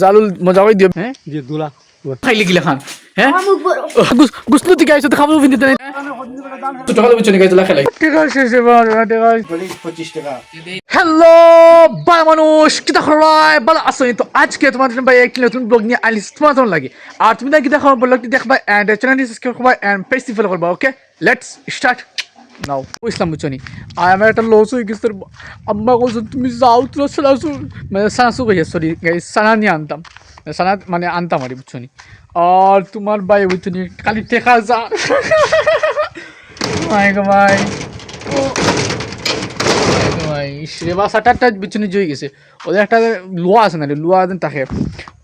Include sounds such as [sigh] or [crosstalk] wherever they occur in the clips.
জালুল মজা করে দিও হ্যাঁ? যে দুলা। খাইলে গিলা খান। হ্যাঁ? গুসলু থেকে আইছো তো খাব বিন্দিতে নাই। তো টাকা দেবে চলে গেছে খেলাই ঠিক আছে টাকা। হ্যালো মানুষ তো আজকে তোমাদের ভাই একটি নতুন ব্লগ নিয়ে আইলিস তোমার কেমন লাগে। আর তুমি না কিতা খাওয়া ব্লগটি দেখবা এন্ড চ্যানেলটি সাবস্ক্রাইব করবা এন্ড পেজটি ফলো করবা ওকে লেটস স্টার্ট নাও ইসলাম বুঝছনি আর আমার একটা লস হয়ে গেছে আম্মা বলছো, তুমি যাও, তোর সানাসু মানে সানাসু কইয়া সরি সানা নিয়ে আনতাম। সানা মানে আনতাম আর বুঝছনি আর তোমার ভাই বুঝছনি খালি টেকা যা। [laughs] মাই গো, মাই। রেবা সাটারটা পিছনে জয়ে গেছে। ওদের একটা লোয়া আছে না লোয়া থাকে,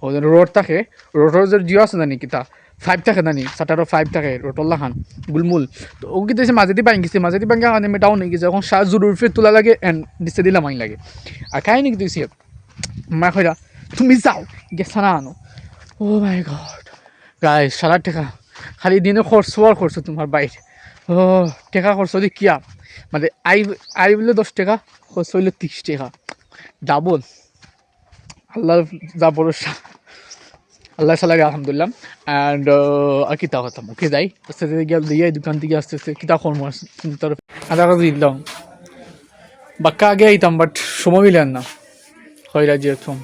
ওদের রোড থাকে রোডের যে জিও আছে না নাকি তা? ফাইভ থাকে না নি সাটারও ফাইভ থাকে রোটল্লা খান গুলমুল তো ও কি দিয়েছে মাঝেদি ভাঙি গেছে মাঝেদি ভাঙা খান আমি ডাউন হয়ে গেছে এখন সার জরুর ফের তোলা লাগে এন্ড নিচে দিলাম আইন লাগে আর খাই নাকি দিয়েছি মা কইরা তুমি যাও গেছা না আনো ও মাই গড গাই সারা টেকা খালি দিনে খরচ আর খরচ তোমার বাইরে ও টেকা খরচ দি কিয়া মানে আই আই বলে দশ টাকা খরচ হইলে তিরিশ টাকা ডাবল আল্লাহ যা ভরসা আল্লাহ সালাগে আলহামদুলিল্লাহ। অ্যান্ড আর কিতা কথা মুখে যাই। আস্তে আস্তে গিয়ে দিয়ে দোকান থেকে আস্তে আস্তে কিতা কর্ম তার আধা কাজ দিলাম। বাক্কা আগে আইতাম বাট সময় মিলেন না। হয়রা যেরকম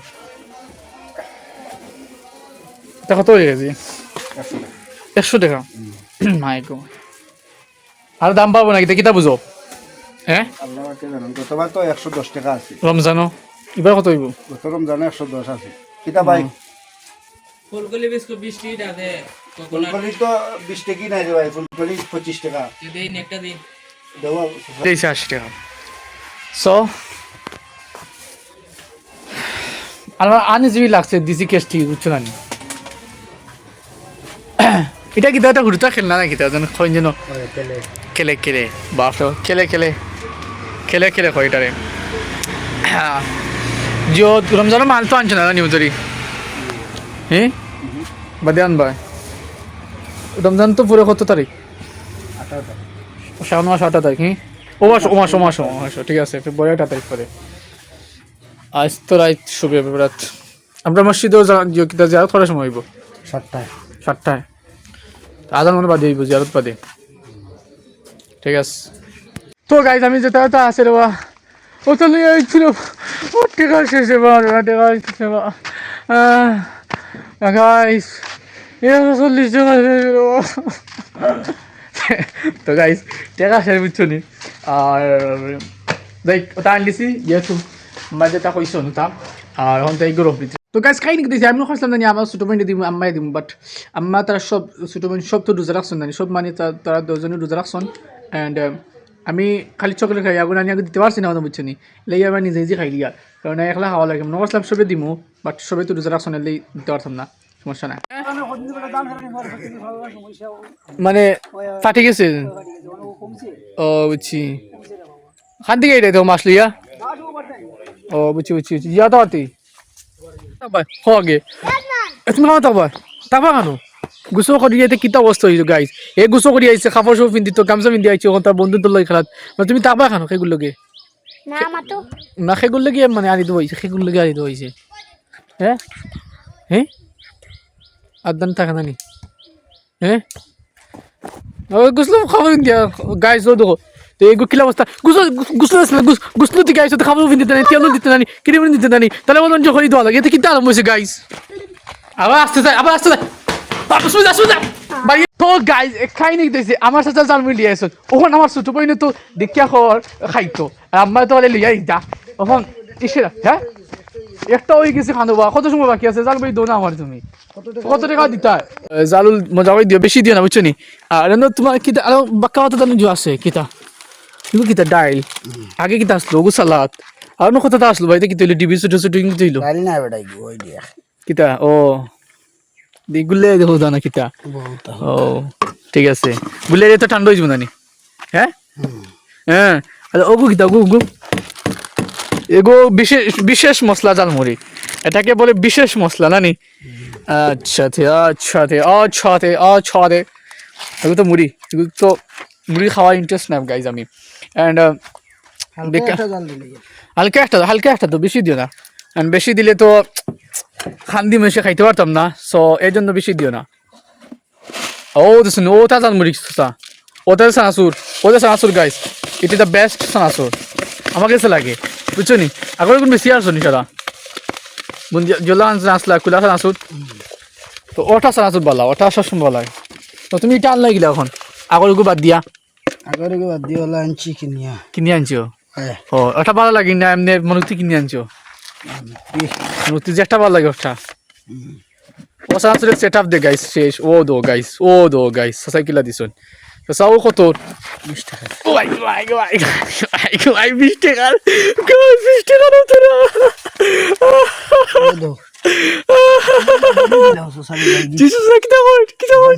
তা কত হয়ে গেছে। একশো টাকা? মাই গো আর দাম পাবো নাকি? তা কিতা বুঝো। হ্যাঁ? গতবার তো একশো দশ টাকা আছে। রমজানো এবার কত হইব? গত রমজানে একশো দশ আছে। কিতা ভাই ফুলকলি বিস্কুট বিশ টাকা দে ফুলকলি তো বিশ টাকি নাই রে ভাই ফুলকলি পঁচিশ টাকা। দিন একটা দিন দিয়েছে আশি টাকা। সো আমার আনইজিবি লাগছে দিছি কেস ঠিক বুঝছ না [coughs] এটা কি এটা ঘুরতে খেল না নাকি যেন কইন যেন খেলে। খেলে বাপরে খেলে খেলে। খেলে খেলে কয় এটারে জিও [coughs] রমজানের মাল তো আনছে না নিউজরি হ্যাঁ বাদে আনবা রমজান তো পুরো কত তারিখ? শ্রাবণ মাস আটা তারিখ হ্যাঁ ও মাস ও মাস ও মাস ও মাস ঠিক আছে ফেব্রুয়ারি আটা তারিখ পরে। আজ তো রাত শুবে রাত। আমরা মসজিদেও কিতা জিয়ারত করার সময় হইব? সাতটায়। সাতটায়। আধার মনে বাদে হইব জিয়ারত বাদে। ঠিক আছে। তো গাইজ আমি যেতে হয়তো আছে রে বা ও তো লিয়ে আইছিল। ও ঠিক আছে সে বা ঠিক আছে সে বা গাইজ চল্লিশ টাকা তো গাইজ টাকা আর, দেখ, ওটা আনলিছি যেহেতু আমার যেটা কইছো ওটা আর এখন তো এইগুলো তো গাইজ খাই নাকি দিয়েছি আমি খাইছিলাম জানি আমার ছোটো দিব আম্মাই দিব বাট আম্মা তারা সব, ছোটো বোন সব তো রোজা রাখছেন জানি। সব মানে তা- তারা দুজনে রোজা রাখছেন। অ্যান্ড আমি খালি চকলেট খাই, আগুন আনি আগে দিতে পারছি না বুঝছি নি লেই আমার নিজে নিজে খাই লিয়া। কারণ একলা খাওয়া লাগে মনে করছিলাম সবে দিমু বাট সবে তো রোজা রাখছেন, লেই দিতে পারতাম না। সমস্যা না মানে ফাটে গেছে? ও বুঝছি। খান থেকে এটাই তো মাছ লিয়া ও বুঝছি বুঝছি বুঝছি। ইয়া তো আতি হগে তুমি খাওয়া তাবা তাবা খানো গুছো কৰি ইয়াতে কিতা অৱস্থা হৈছে গাইজ এই গুছো কৰি আহিছে কাপোৰ চাপোৰ পিন্ধি তো গামোচা পিন্ধি আহিছে অকণ তাৰ বন্ধুটো লৈ খেলাত। মানে তুমি তাবা খানো সেইগুলোকে না না মানে আনি দিব আহিছে সেইগুলোকে আনি দিব আহিছে। হে? আদান থাকে না নি হে? ও গুছলো খাবার দিয়া গাইজ ও দেখো। তো এগুলো কিলা অবস্থা? গুছলো গুছলো আসলে গুছলো দিকে আইসো তো দিতে নানি তেলও দিতে নানি, ক্রিম দিতে নানি, তাহলে বলুন দেওয়া লাগে। এতে কিতা আরম্ভ হয়েছে গাইজ আবার আসতে যায় আবার আসতে যায় খাই আমার তো দেখিয়া যা। ওখান একটা হয়ে গেছে খানো বা কত সময় বাকি আছে? জাল বই দো না আমার তুমি। কত টাকা? দিতা? জালুল মজা করে দিও বেশি দিও না বুঝছ নি? আর তোমার কিতা আর বাক্কা কথা জানি জো আছে কিতা? কিন্তু কিতা ডাইল? আগে কিতা আসলো গু সালাদ আর নো কথা আসলো ভাই কিতা হইল ডিবি ছোট ছোট কিন্তু ওই দিয়া। কিতা? ও দি গুলে দেখো জানা কিতা। ও ঠিক আছে। গুলে তো ঠান্ডা হয়ে যাব নানি। হ্যাঁ হ্যাঁ আরে ওগু কিতা গু গু। এগো বিশেষ বিশেষ মশলা জালমুড়ি। এটাকে বলে বিশেষ মশলা নানি? আচ্ছা থে আচ্ছা থে আচ্ছা থে আচ্ছা থে এগুলো তো মুড়ি এগুলো তো মুড়ি খাওয়ার ইন্টারেস্ট নাই গাইজ আমি। অ্যান্ড হালকা একটা হালকা একটা তো বেশি দিও না। অ্যান্ড বেশি দিলে তো খান্দি মেশে খাইতে পারতাম না সো এই জন্য বেশি দিও না। ও দেখুন ও তাজান মুড়ি সা ওটা সানাসুর ওটা সানাসুর guys it is the best সানাসুর। আমার কাছে লাগে। বুঝছ নি আগরে কোন বেশি আসো নি সারা জলা আনছে আসলা কুলা সানাসুর তো ওটা সানাসুর বলা ওটা সবসময় বলা। তো তুমি এটা আনলাই গিলা এখন। আগরগু বাদ দিয়া। আগরে বাদ দিয়ে ওলা আনছি কিনিয়া কিনে আনছো ও ওটা ভালো লাগে না এমনি মনুক্তি কিনে আনছো মনুক্তি যে একটা ভালো লাগে ওটা ও সানাসুরের সেট আপ দে গাইস শেষ। ও দো গাইস ও দো গাইস সাসাই কিলা দিছুন। সাও কত বিশ টাকা ওয়াই ওয়াই ওয়াই ওয়াই ওয়াই বিশ টাকার বিশ টাকার তো না ও দো জিসুস না কিতা কর কিতা কর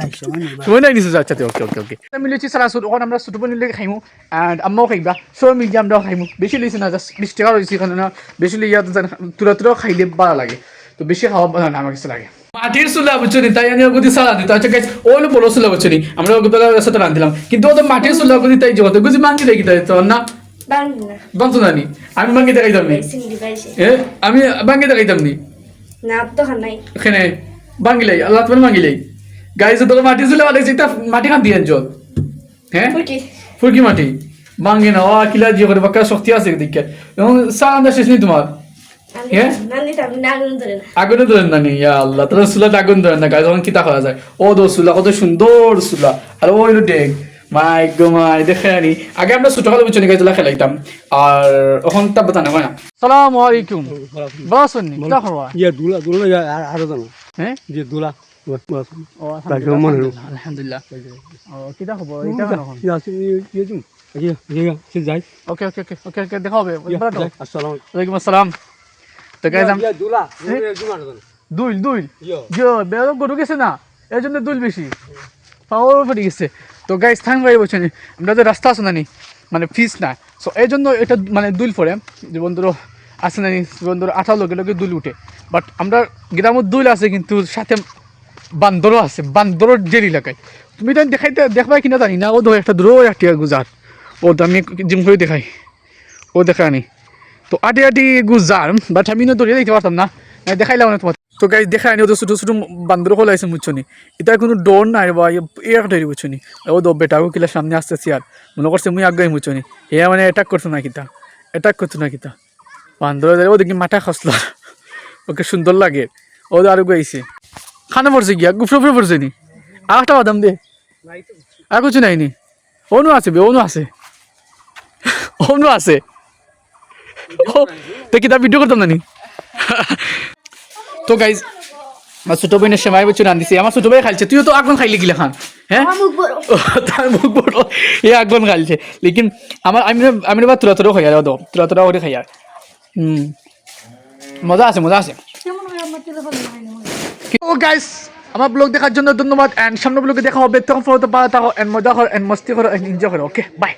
সময় নাই আচ্ছা ওকে ওকে ওকে আমি লইছি সারাসুর ওখানে আমরা ছোট বোন লেগে খাইমু এন্ড আম্মাও খাইবা সব মিলিয়ে আমরা খাইমু বেশি লইছি না জাস্ট বিশ টাকা রয়েছে না বেশি লইয়া তো তুরা তুরা খাইলে ভালো লাগে তো বেশি খাওয়া না আমার কাছে লাগে মাটির চুলা বুঝছ তাই আমি ওগুদি সারা দিত। আচ্ছা গাইস ওলো বড় চুলা বুঝছ নি আমরা ওগুদলা সাথে রান্ধিলাম কিন্তু ও তো মাটির ওগুদি তাই জগতে গুজি মাঙ্গি দেখি তাই তো না? বাংলা না। বাংতো নানি আমি মাঙ্গি দেখাইতাম নি। আমি বাঙ্গি দেখাইতাম নি। না তো খানাই এখানে বাঙ্গিলাই আল্লাহ তোমার মাটি চুলা বানাইছে এটা মাটি খান দিয়ে জল। হ্যাঁ ফুরকি। মাটি। বাঙ্গে না ও কিলা জিও করে বাক্কা শক্তি আছে দিকে এবং সা আন্দাজ শেষ নেই তোমার? আগুনে ধরেন না নি ইয়া আল্লাহ তোর চুলাতে আগুন ধরেন না গাছ কিতা করা যায়? ও দো চুলা কত সুন্দর চুলা আর ও হইল ডেক মাই গো মাই দেখে আনি। আগে আমরা ছোটকালে বুঝছি গাছ খেলাইতাম আর এখন তা বাতা না না? সালাম আলাইকুম। বাস নি কিতা খবর ইয়ে দুলা দুলা ইয়ে আর জানো। হ্যাঁ? যে দুলা। আলহামদুলিল্লাহ ও কিতা খবর এটা কেন ইয়ে ইয়ে জুম ইয়ে ইয়ে সে যাই ওকে ওকে ওকে ওকে দেখা হবে। বলো তো আসসালাম। তো গাইজ দুলা দুইল দুইল ইয়ে। বেরো গরু গেছে না এর জন্য দুইল বেশি। পাওয়ার পড়ে গেছে। তো গাই স্থান গাড়ি বলছেন আমরা তো রাস্তা আছে না নি মানে ফিস না। সো এই জন্য এটা মানে দুইল পড়ে। যে বন্ধুর আছে না নি বন্ধুর আঠারো লোকে লোকে দুইল উঠে। বাট আমরা গ্রামের দুইল আছে কিন্তু সাথে বান্দরও আছে। বান্দরের জেল এলাকায় তুমি তো দেখাইতে দেখবা কিনা জানি না। ও ধর একটা দূর একটা গুজার। ও তো আমি জিম করে দেখাই। ও দেখা আনি তো আটি আটি গুজার বাট আমি দৌড়িয়ে দেখতে পারতাম না। দেখাইলাম না তোমার তো গাই দেখাই নি ও ছোটো ছোটো বান্দর হল আছে বুঝছ নি এটা কোনো ডোর নাই বা ইয়ে তৈরি বুঝছ নি ও তো বেটাও কিলা সামনে আসতেছি আর। মনে করছে মুই আগে বুঝছ নি হে মানে অ্যাটাক করতো না কিতা অ্যাটাক করতো না কিতা বান্দর ও দেখি মাথা খসলো। ওকে সুন্দর লাগে। ও আরও গাইছে। খানা পড়ছে গিয়া, গুফরে ফুফরে পড়ছে নি। একটা বাদাম দে। আর কিছু নাই নি অনু আছে বে অনু আছে। অনু আছে। তো কিতা ভিডিও করতাম না তো গাইজ আমার ছোট বোনের সেমাই বছর রান্ধিছে আমার ছোট ভাই খাইছে তুইও তো আগুন খাইলে গিলা খান হ্যাঁ? মুখ বড়। তার মুখ বড় এ আগুন খাইছে। লেকিন আমার আমি আমি এবার তুলা তুলা খাই আর দো তুলা তুলা করে খাই আর হুম মজা আছে মজা আছে। ও গাইস আমার ব্লগ দেখার জন্য ধন্যবাদ এন্ড সামনে ব্লগে দেখা হবে তখন ফলো তো ভালো থাকো এন্ড মজা করো এন্ড মস্তি করো এন্ড এনজয় করো ওকে বাই